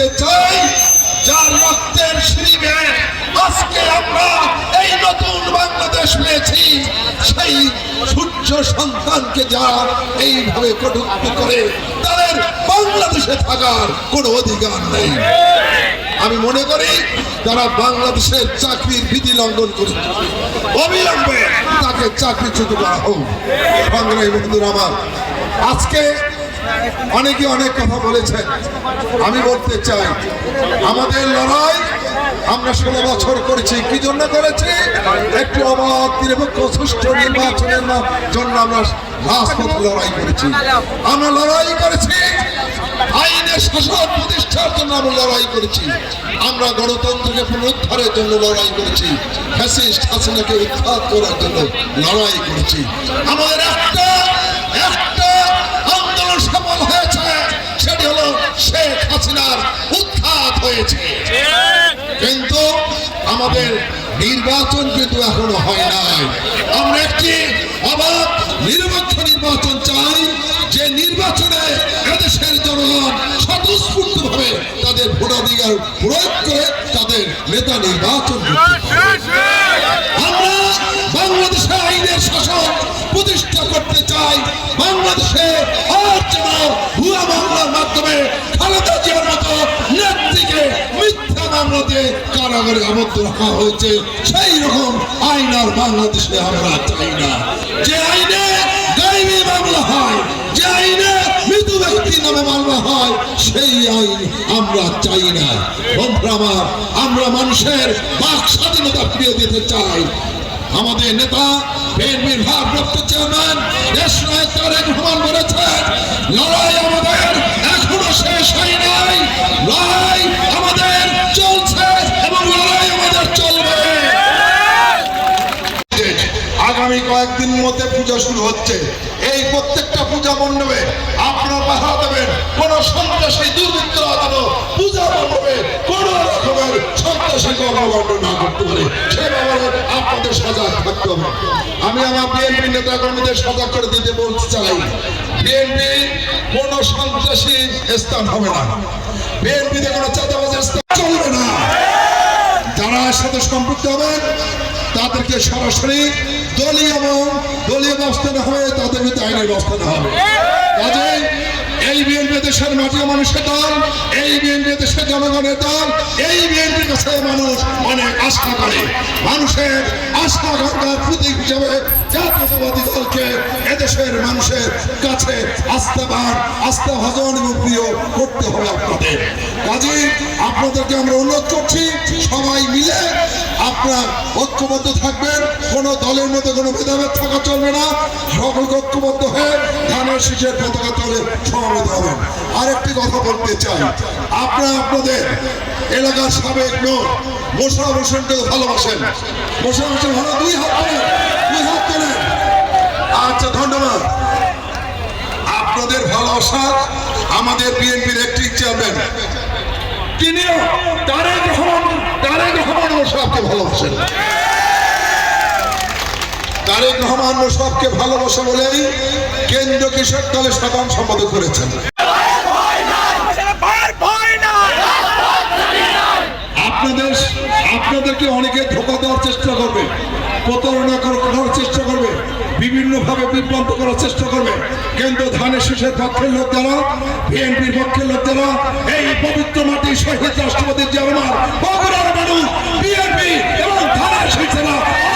বলতে চাই, যার রক্তের শিরিবে আজকে আমরা এই নতুন বাংলাদেশ পেয়েছি, সেই সূর্য সন্তানকে যারা এইভাবে কটূক্তি করে তাদের বাংলাদেশে থাকার কোনো অধিকার নেই। আমি মনে করি তারা বাংলাদেশের চাকরির বিধি লঙ্ঘন করেছে অবিলম্বে তাকে চাকরিচ্যুত করা হোক। সংগ্রামী বন্ধুরা আমার, আজকে অনেকে অনেক কথা বলেছেন। আমি বলতে চাই, আমাদের লড়াই আমরা ষোলো বছর করেছি। কি জন্য করেছি? একটি অবাধ, নিরপেক্ষ, সুষ্ঠু নির্বাচনের জন্য আমরা রাজপথ লড়াই করেছি। আমরা লড়াই করেছি। আইনের শাসন প্রতিষ্ঠার জন্য আমরা লড়াই করেছি। আমরা গণতন্ত্রকে পুনরুদ্ধারের জন্য লড়াই করেছি। ফ্যাসিস্ট হাসিনাকে উৎখাত করার জন্য লড়াই করেছি। আমাদের একটা হয়েছে। কিন্তু আমাদের নির্বাচন কিন্তু এখনও হয় নাই। আমরা একটি অবাধ নিরপেক্ষ নির্বাচন চাই, যে নির্বাচনে এদেশের জনগণ স্বতঃস্ফূর্ত ভাবে তাদের ভোটাধিকার প্রয়োগ করে তাদের নেতা নির্বাচন আমরা বাংলাদেশে আইনের শাসন প্রতিষ্ঠা করতে চাই। বাংলাদেশে মিথ্যা কারাগারে আবদ্ধ রাখা হয়েছে, সেই রকম আইন আর বাংলাদেশে আমরা চাই না। যে আইনে গাইবি মামলা হয়, যে আইনে মৃত ব্যক্তির নামে মামলা হয়, সেই আইন আমরা চাই না। আমার, আমরা মানুষের বাক স্বাধীনতা ফিরিয়ে দিতে চাই। আমাদের নেতা, বিএনপির ভারপ্রাপ্ত চেয়ারম্যান, দেশ নায়ক তারেক রহমান বলেছেন, লড়াই আগামী কয়েকদিন মধ্যে পূজা শুরু হচ্ছে। এই প্রত্যেকটা পূজা মণ্ডপে আপনারা পাহারা দেবেন। কোন সন্ত্রাসী দুর্বৃত্তরা যেন পূজা মণ্ডপে কোন রকমের সন্ত্রাসী কর্মকাণ্ড না করতে পারে। সে ব্যাপারে আপনাদের সজাগ থাকতে হবে। আমি আমার বিএনপি নেতা কর্মীদের সজাগ করে দিতে বলতে চাই। বিএনপি কোন সন্ত্রাসী স্থান হবে না। বিএনপিতে কোনো চাঁদাবাজের স্থান চলবে না। যারা সাথে সম্পৃক্ত হবেন, তাদেরকে সরাসরি দলীয় এবং দলীয় ব্যবস্থা না হয়ে তাদের বিরুদ্ধে আইনের নেওয়া হবে। কাজেই এই বিএনপি দেশের মাটির মানুষের দল, এই বিএনপি দেশের জনগণের দল, এই বিএনপির মানুষ অনেক আশা করে। মানুষের আকাঙ্ক্ষার প্রতীক হিসেবে জাতীয়তাবাদী দলকে এদেশের মানুষের কাছে আস্থাবান আস্থা ভাজন এবং প্রিয় করতে হবে আপনাদের। কাজেই আপনাদেরকে আমরা অনুরোধ করছি, সবাই মিলে আপনার ঐক্যবদ্ধ থাকবেন, কোন দলের মধ্যে কোনো ভেদাভেদ থাকা চলবে না। সকলকে ঐক্যবদ্ধ হয়ে ধানের শীষের পতাকা তলে সমবেত হবেন। আরেকটি কথা বলতে চাই, আপনারা আপনাদের এলাকার সাবেক নোট মোশারফ হোসেনকে ভালোবাসেন। মোশারফ হোসেন ভালো, দুই হাত তোলেন, দুই হাত তোলেন। আচ্ছা ধন্যবাদ। আপনাদের ভালোবাসা আমাদের বিএনপির একটি চেয়ারম্যান। তিনিও মোশারফকে ভালোবাসেন। তারেক রহমান মোশারফকে ভালোবাসা বলেই কেন্দ্রীয় কৃষক দলের সাধারণ সম্পাদক করেছেন? আপনাদেরকে অনেকে ধোকা দেওয়ার চেষ্টা করবে, প্রতারণা করার চেষ্টা করবে বিভিন্ন ভাবে বিভ্রান্ত করার চেষ্টা করবে। কিন্তু ধানের শীষের পক্ষের লোক যারা বিএনপির পক্ষের লোক যারা এই পবিত্র মাটি শহীদ রাষ্ট্রপতি বগুড়ার মানুষ ধানের শীষেরা